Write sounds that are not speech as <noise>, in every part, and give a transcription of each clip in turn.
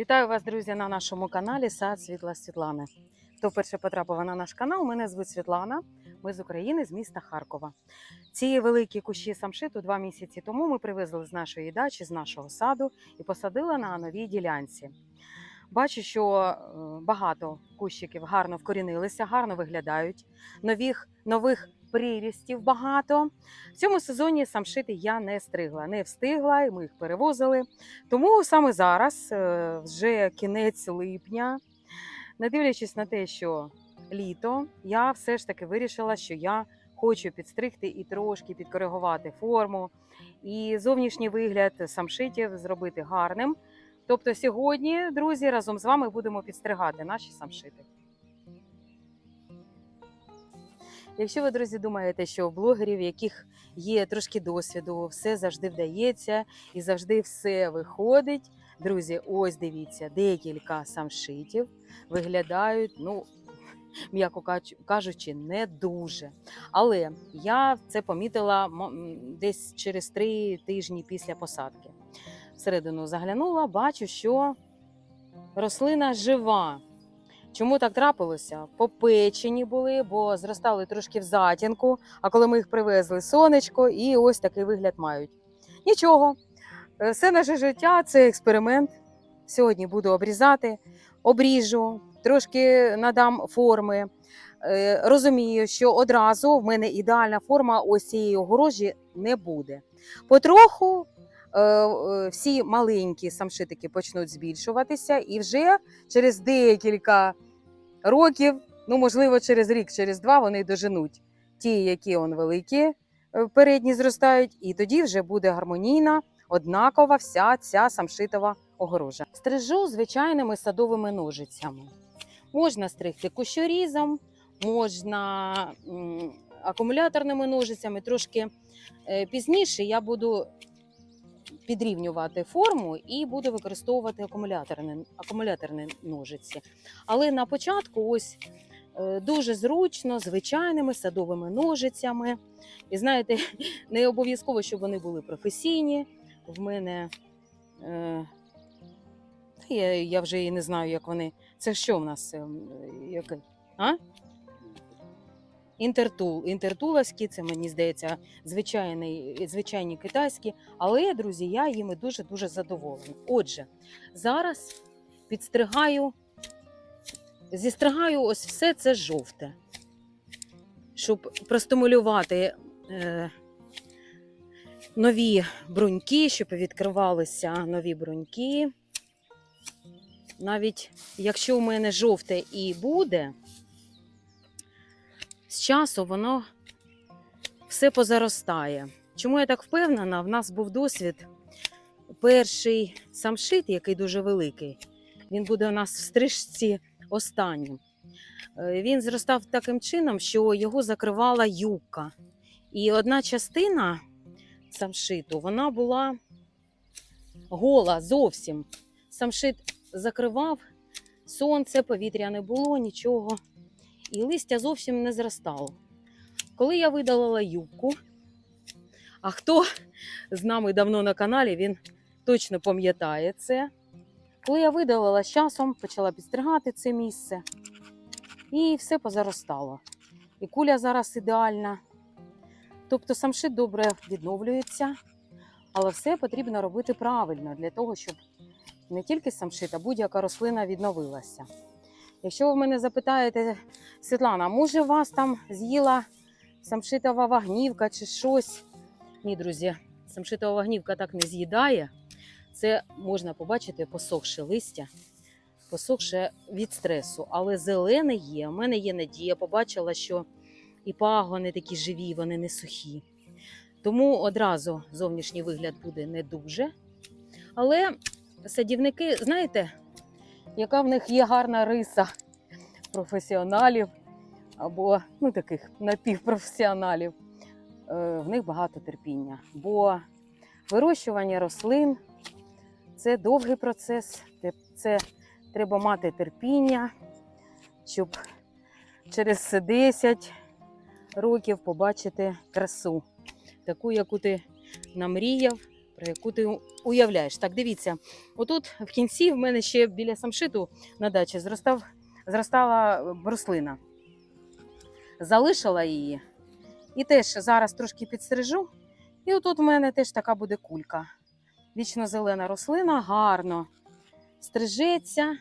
Вітаю вас, друзі, на нашому каналі Сад Світла Світлани. Хто вперше потрапив на наш канал, мене звуть Світлана. Ми з України, з міста Харкова. Ці великі кущі самшиту два місяці тому ми привезли з нашої дачі, з нашого саду і посадили на новій ділянці. Бачу, що е, багато кущиків гарно вкорінилися, гарно виглядають. Нових, нових прирістів багато. В цьому сезоні самшити я не стригла, не встигла, і ми їх перевозили. Тому саме зараз, е, вже кінець липня, не дивлячись на те, що літо, я все ж таки вирішила, що я хочу підстригти і трошки підкоригувати форму і зовнішній вигляд самшитів зробити гарним. Тобто сьогодні, друзі, разом з вами будемо підстригати наші самшити. Якщо ви, друзі, думаєте, що у блогерів, яких є трошки досвіду, все завжди вдається і завжди все виходить. Друзі, ось дивіться, декілька самшитів виглядають, ну, м'яко кажучи, не дуже. Але я це помітила десь через три тижні після посадки. Всередину заглянула, бачу, що рослина жива. Чому так трапилося? Попечені були, бо зростали трошки в затінку, а коли ми їх привезли сонечко, і ось такий вигляд мають. Нічого, е, все наше життя це експеримент. Сьогодні буду обрізати, обріжу, трошки надам форми. Е, Розумію, що одразу в мене ідеальна форма ось цієї огорожі не буде. Потроху всі маленькі самшитики почнуть збільшуватися, і вже через декілька років, ну можливо, через рік, через два вони доженуть ті, які он великі е, передні зростають, і тоді вже буде гармонійна, однакова вся ця самшитова огорожа. Стрижу звичайними садовими ножицями. Можна стригти кущорізом, можна акумуляторними ножицями. Трошки е, пізніше я буду підрівнювати форму і буду використовувати акумуляторні, акумуляторні ножиці. Але на початку ось е, дуже зручно, звичайними садовими ножицями. І знаєте, <laughs> не обов'язково, щоб вони були професійні. В мене е, я, я вже і не знаю, як вони. Це що в нас? ем, Який? А? Інтертул. Інтертуловські, це мені здається, звичайний, звичайні китайські. Але, друзі, я їми дуже-дуже задоволена. Отже, зараз підстригаю, зістригаю ось все це жовте, щоб простимулювати е, нові бруньки, щоб відкривалися нові бруньки. Навіть якщо у мене жовте і буде, з часу воно все позаростає. Чому я так впевнена? В нас був досвід. Перший самшит, який дуже великий, він буде у нас в стрижці останнім. Е, Він зростав таким чином, що його закривала юбка. І одна частина самшиту вона була гола зовсім. Самшит закривав, сонце, повітря не було, нічого. І листя зовсім не зростало. Коли я видалила юбку, а хто з нами давно на каналі, він точно пам'ятає це. Коли я видалила з часом, почала підстригати це місце, і все позаростало. І куля зараз ідеальна. Тобто самшит добре відновлюється, але все потрібно робити правильно для того, щоб не тільки самшит, а будь-яка рослина відновилася. Якщо ви мене запитаєте, Світлана, може вас там з'їла самшитова вагнівка чи щось? Ні, друзі, самшитова вагнівка так не з'їдає. Це можна побачити посохше листя, посохше від стресу. Але зелене є. У мене є надія. Побачила, що і пагони такі живі, вони не сухі. Тому одразу зовнішній вигляд буде не дуже. Але садівники, знаєте, яка в них є гарна риса професіоналів або ну, таких напівпрофесіоналів, Е, в них багато терпіння. Бо вирощування рослин це довгий процес, це треба мати терпіння, щоб через 10 років побачити красу, таку, яку ти намріяв, про яку ти уявляєш. Так, дивіться, отут в кінці в мене ще біля самшиту на дачі зростав, зростала бруслина. Залишила її. І теж зараз трошки підстрижу. І отут в мене теж така буде кулька. Вічно зелена рослина, гарно стрижеться,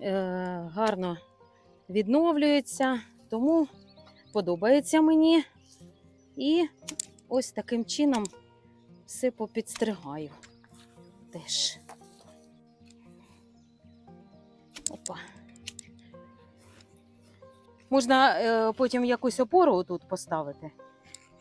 е, гарно відновлюється. Тому подобається мені. І ось таким чином все попідстригаю. Теж. Опа. Можна е, потім якусь опору тут поставити,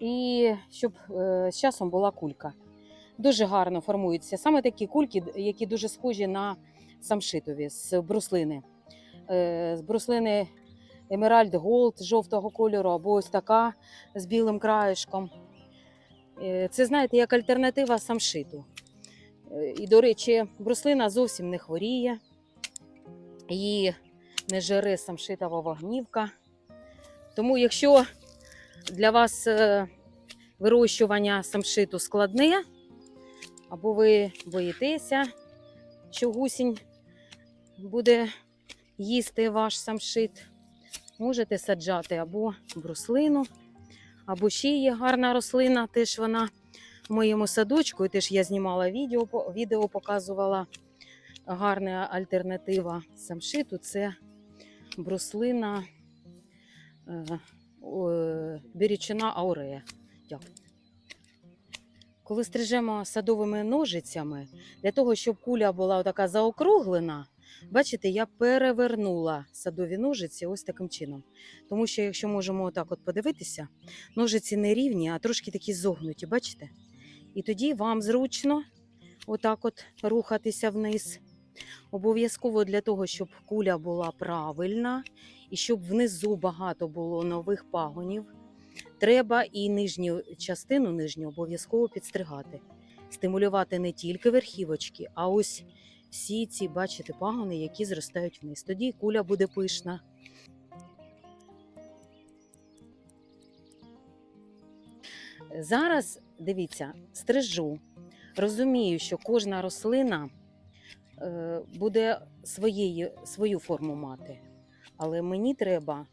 і щоб е, з часом була кулька. Дуже гарно формуються саме такі кульки, які дуже схожі на самшитові з бруслини. Е, з бруслини Emerald Gold жовтого кольору, або ось така з білим краєшком. Е, Це, знаєте, як альтернатива самшиту. Е, І, до речі, бруслина зовсім не хворіє, її не жере самшитова вогнівка. Тому, якщо для вас е, вирощування самшиту складне, або ви боїтеся, що гусінь буде їсти ваш самшит, можете саджати або бруслину, або ще є гарна рослина, теж вона в моєму садочку, і теж я знімала відео, відео показувала. Гарна альтернатива самшиту це бруслина е, бірічина аурея. Коли стрижемо садовими ножицями, для того, щоб куля була така заокруглена, бачите, я перевернула садові ножиці ось таким чином. Тому що, якщо можемо отак от подивитися, ножиці не рівні, а трошки такі зогнуті, бачите? І тоді вам зручно отак от рухатися вниз. Обов'язково для того, щоб куля була правильна і щоб внизу багато було нових пагонів, треба і нижню частину нижню обов'язково підстригати. Стимулювати не тільки верхівочки, а ось всі ці, бачите, пагони, які зростають вниз. Тоді куля буде пишна. Зараз дивіться, стрижу. Розумію, що кожна рослина е, буде своєю, свою форму мати. Але мені треба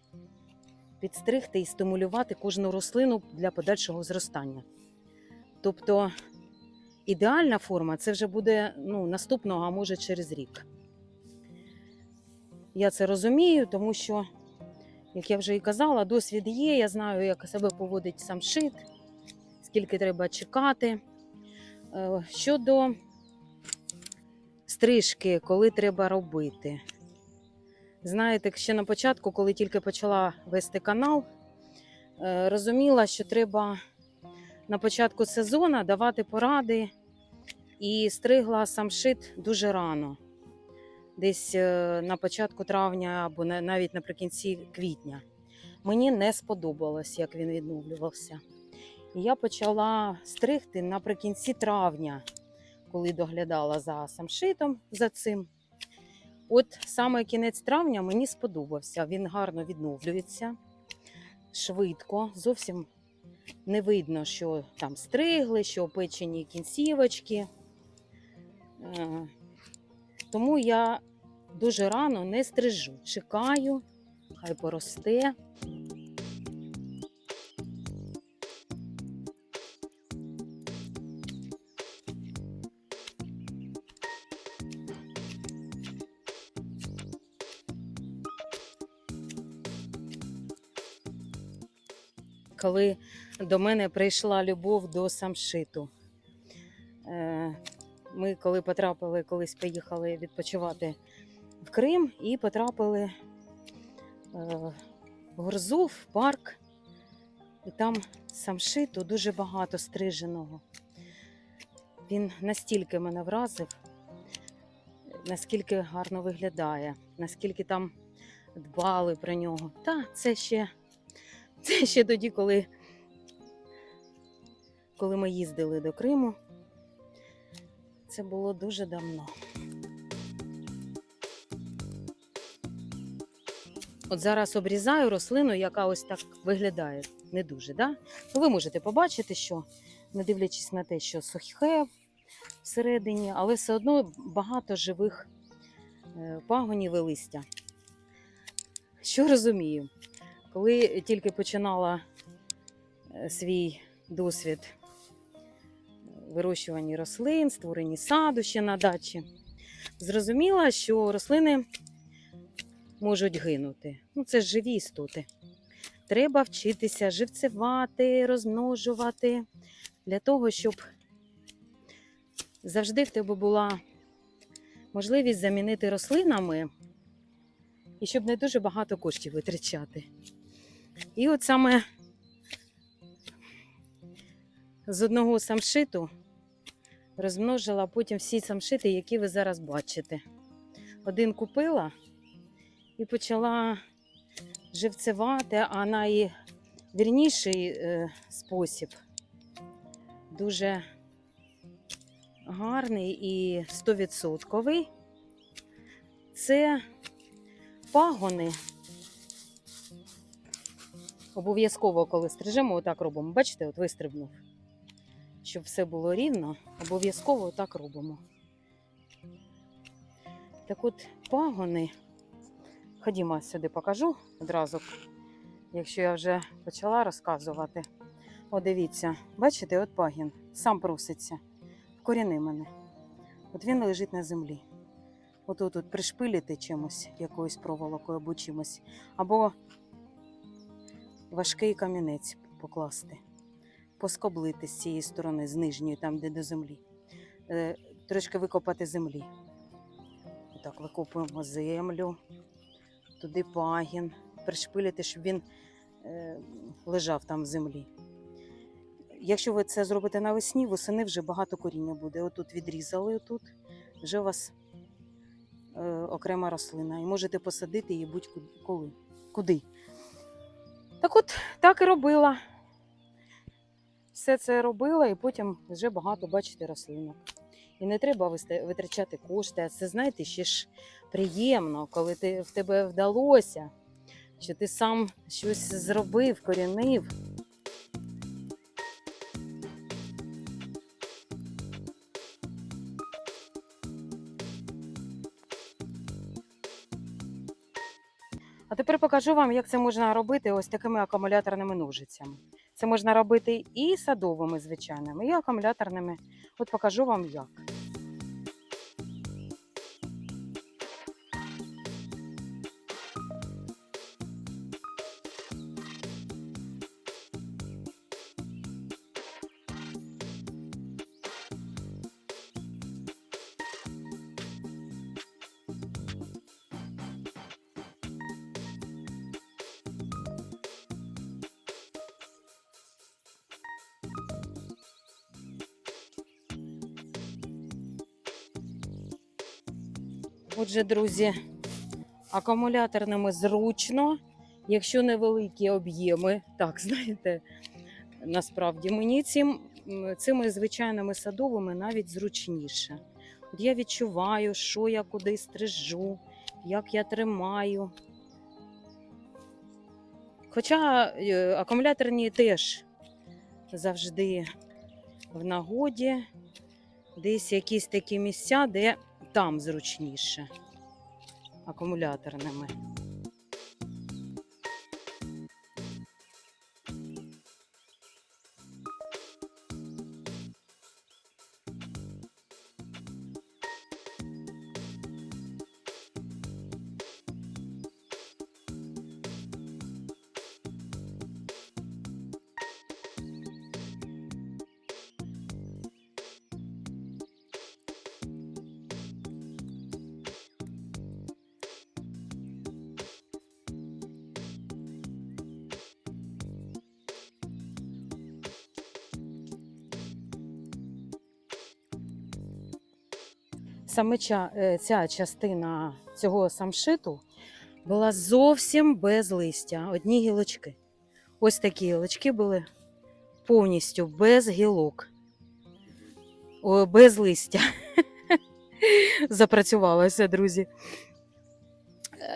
підстригти і стимулювати кожну рослину для подальшого зростання. Тобто ідеальна форма це вже буде ну, наступного, а може через рік. Я це розумію, тому що, як я вже і казала, досвід є. Я знаю, як себе поводить сам шит, скільки треба чекати. Е, Щодо стрижки, коли треба робити. Знаєте, ще на початку, коли тільки почала вести канал, е, розуміла, що треба на початку сезону давати поради і стригла самшит дуже рано, десь е, на початку травня або навіть наприкінці квітня. Мені не сподобалось, як він відновлювався. І я почала стригти наприкінці травня, коли доглядала за самшитом за цим. От саме кінець травня мені сподобався. Він гарно відновлюється, швидко, зовсім не видно, що там стригли, що опечені кінцівочки. Е, Тому я дуже рано не стрижу. Чекаю, хай поросте. коли до мене прийшла любов до самшиту. Ми, коли потрапили, колись поїхали відпочивати в Крим і потрапили е, в Горзу, в парк, і там самшиту дуже багато стриженого. Він настільки мене вразив, наскільки гарно виглядає, наскільки там дбали про нього. Та це ще це ще тоді, коли, коли ми їздили до Криму. Це було дуже давно. От зараз обрізаю рослину, яка ось так виглядає не дуже. Да? Ну, ви можете побачити, що не дивлячись на те, що сухе всередині, але все одно багато живих е, пагонів і листя. Що розумію, коли тільки починала е, свій досвід вирощування рослин, створені саду ще на дачі, зрозуміла, що рослини можуть гинути. Ну, це живі істоти. Треба вчитися живцювати, розмножувати для того, щоб завжди в тебе була можливість замінити рослинами і щоб не дуже багато коштів витрачати. І от саме з одного самшиту розмножила потім всі самшити, які ви зараз бачите. Один купила і почала живцевати, а найвірніший е, спосіб дуже гарний і стовідсотковий. Це пагони. Обов'язково, коли стрижемо, отак робимо. Бачите, от вистрибнув. Щоб все було рівно, обов'язково отак робимо. Так от пагони. Ходімо сюди покажу одразу, якщо я вже почала розказувати. О, дивіться, бачите, от пагін сам проситься. Вкоріни мене. От він лежить на землі. Отут тут пришпилити чимось, якоюсь проволокою або чимось, або важкий камінець покласти, поскоблити з цієї сторони, з нижньої, там, де до землі. Е, трошки викопати землі. Отак викопуємо землю, туди пагін, пришпилити, щоб він е, лежав там в землі. Якщо ви це зробите навесні, восени вже багато коріння буде. Отут відрізали, отут, вже у вас е, окрема рослина. І можете посадити її будь-коли. Куди. Так от, так і робила. Все це робила, і потім вже багато бачите рослинок. І не треба витрачати кошти. А це, знаєте, ще ж приємно, коли ти, в тебе вдалося, що ти сам щось зробив, корінив. А тепер покажу вам, як це можна робити ось такими акумуляторними ножицями. Це можна робити і садовими звичайними, і акумуляторними. От покажу вам як. Отже, друзі, акумуляторними зручно, якщо невеликі об'єми, так, <laughs> знаєте, насправді мені цим, цими звичайними садовими навіть зручніше. От я відчуваю, що я куди стрижу, як я тримаю. Хоча е, акумуляторні теж завжди в нагоді, десь якісь такі місця, де там зручніше акумуляторними. Саме е, ця частина цього самшиту була зовсім без листя, одні гілочки. Ось такі гілочки були повністю без гілок, О, без листя. <laughs> Запрацювалося, друзі.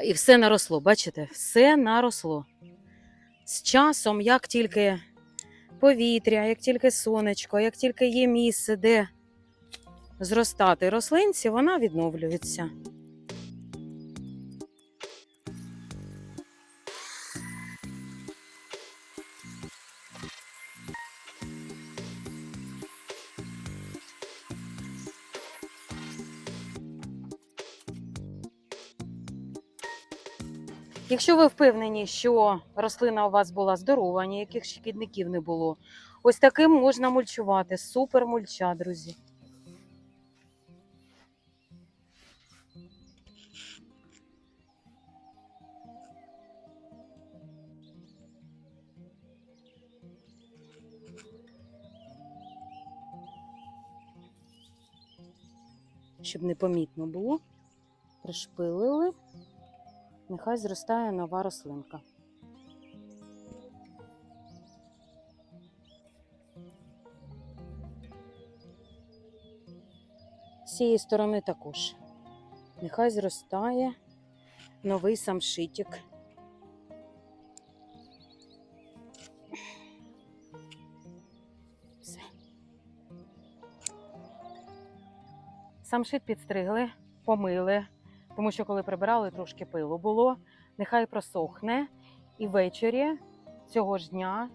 І все наросло, бачите? Все наросло. З часом, як тільки повітря, як тільки сонечко, як тільки є місце, де зростати рослинці, вона відновлюється. Якщо ви впевнені, що рослина у вас була здорова, ніяких шкідників не було, ось таким можна мульчувати. Супер мульча, друзі. Щоб непомітно було, пришпилили нехай зростає нова рослинка. З цієї сторони також. Нехай зростає новий самшитик. Самшит підстригли, помили, тому що коли прибирали, трошки пилу було. Нехай просохне. І ввечері цього ж дня,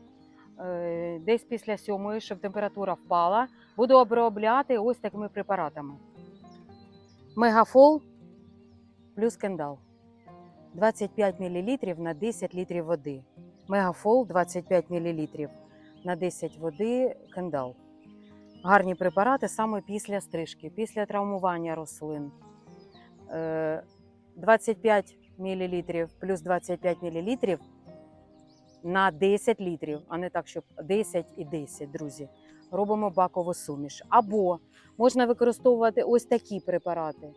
е, десь після сьомої, щоб температура впала, буду обробляти ось такими препаратами. Мегафол плюс кендал. 25 мл на 10 літрів води. Мегафол 25 мл на 10 води кендал. Гарні препарати саме після стрижки, після травмування рослин. Е, 25 мл плюс 25 мл на 10 літрів, а не так, щоб 10 і 10, друзі. Робимо бакову суміш. Або можна використовувати ось такі препарати.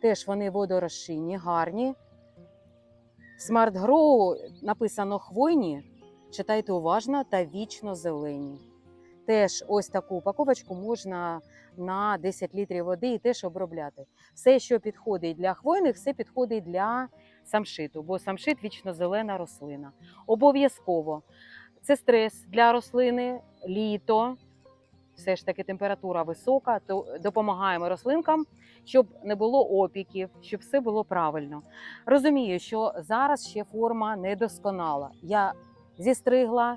Теж вони водорозчинні, гарні. Smart Grow написано хвойні. Читайте уважно та вічно зелені. Теж ось таку упаковочку можна на 10 літрів води і теж обробляти. Все, що підходить для хвойних, все підходить для самшиту, бо самшит вічно зелена рослина. Обов'язково це стрес для рослини, літо. Все ж таки температура висока, то допомагаємо рослинкам, щоб не було опіків, щоб все було правильно. Розумію, що зараз ще форма недосконала. Я зістригла,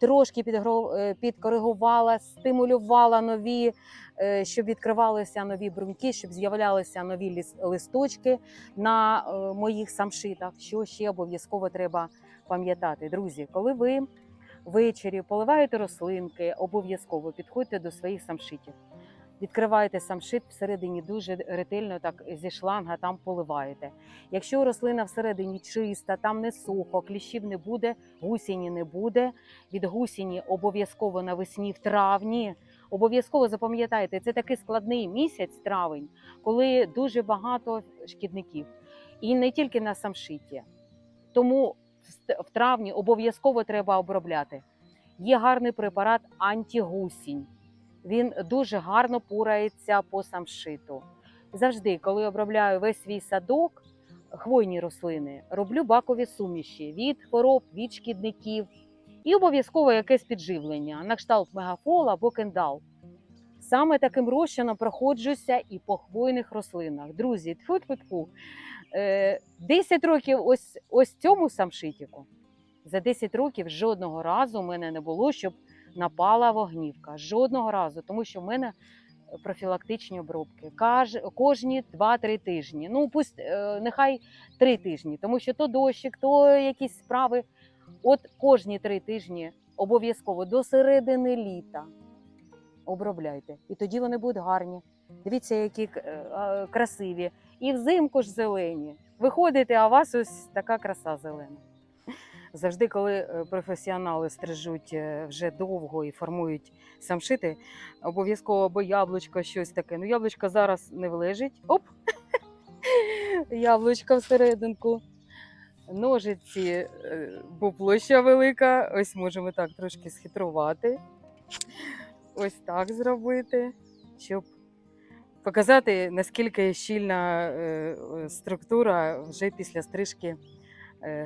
трошки е, підкоригувала, стимулювала нові, е, щоб відкривалися нові бруньки, щоб з'являлися нові листочки на е, моїх самшитах. Що ще обов'язково треба пам'ятати, друзі, коли ви ввечері поливаєте рослинки, обов'язково підходьте до своїх самшитів. Відкриваєте самшит всередині дуже ретельно, так зі шланга там поливаєте. Якщо рослина всередині чиста, там не сухо, кліщів не буде, гусіні не буде. Від гусіні обов'язково навесні в травні. Обов'язково запам'ятайте, це такий складний місяць, травень, коли дуже багато шкідників. І не тільки на самшиті. Тому в травні обов'язково треба обробляти. Є гарний препарат антигусінь. Він дуже гарно порається по самшиту. Завжди, коли обробляю весь свій садок, хвойні рослини, роблю бакові суміші від хвороб, від шкідників і обов'язково якесь підживлення на кшталт мегафол або кендал. Саме таким розчином проходжуся і по хвойних рослинах. Друзі, тьфу тьфу тьфу Е, 10 років ось, ось цьому самшитіку. За 10 років жодного разу в мене не було, щоб напала вогнівка. Жодного разу, тому що в мене профілактичні обробки. Кожні 2-3 тижні. Ну, пусть е, нехай 3 тижні, тому що то дощик, то якісь справи. От кожні 3 тижні обов'язково до середини літа обробляйте. І тоді вони будуть гарні. Дивіться, які е, е, красиві. І взимку ж зелені. Виходите, а у вас ось така краса зелена. Завжди, коли е, професіонали стрижуть е, вже довго і формують самшити, обов'язково або яблучко, щось таке. Ну, яблучко зараз не влежить. Оп! <laughs> Яблучко всерединку. Ножиці, е, бо площа велика. Ось можемо так трошки схитрувати. Ось так зробити, щоб показати, наскільки щільна структура вже після стрижки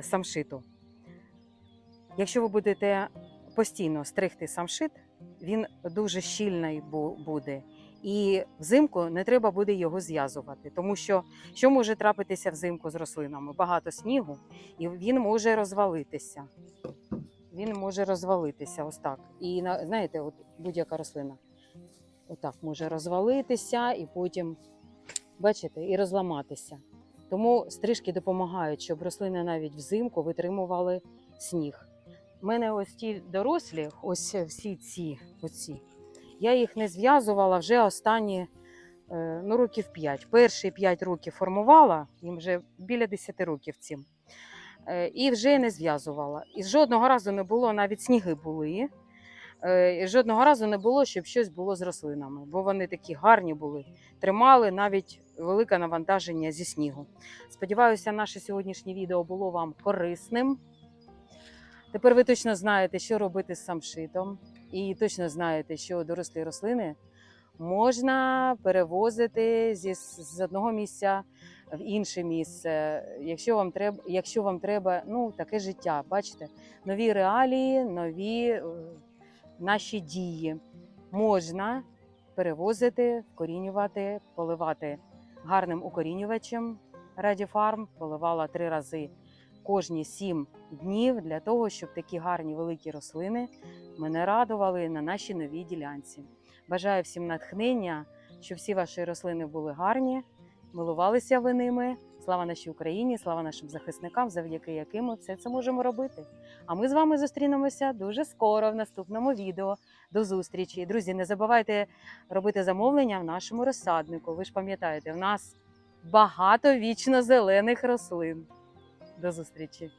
самшиту. Якщо ви будете постійно стригти самшит, він дуже щільний буде. І взимку не треба буде його зв'язувати, тому що що може трапитися взимку з рослинами? Багато снігу, і він може розвалитися. Він може розвалитися ось так. І знаєте, от будь-яка рослина отак може розвалитися і потім, бачите, і розламатися. Тому стрижки допомагають, щоб рослини навіть взимку витримували сніг. У мене ось ті дорослі, ось всі ці, оці, я їх не зв'язувала вже останні е, ну, років 5. Перші 5 років формувала, їм вже біля 10 років цим. Е, І вже не зв'язувала. І жодного разу не було, навіть сніги були. е, і Жодного разу не було, щоб щось було з рослинами, бо вони такі гарні були, тримали навіть велике навантаження зі снігу. Сподіваюся, наше сьогоднішнє відео було вам корисним. Тепер ви точно знаєте, що робити з самшитом, і точно знаєте, що дорослі рослини можна перевозити зі, з одного місця в інше місце. Якщо вам треба, якщо вам треба ну, таке життя, бачите, нові реалії, нові е, наші дії можна перевозити, вкорінювати, поливати гарним укорінювачем Радіфарм. Поливала три рази кожні сім днів для того, щоб такі гарні великі рослини мене радували на нашій новій ділянці. Бажаю всім натхнення, щоб всі ваші рослини були гарні, милувалися ви ними. Слава нашій Україні, слава нашим захисникам, завдяки яким ми все це можемо робити. А ми з вами зустрінемося дуже скоро в наступному відео. До зустрічі. Друзі, не забувайте робити замовлення в нашому розсаднику. Ви ж пам'ятаєте, в нас багато вічно зелених рослин. До зустрічі!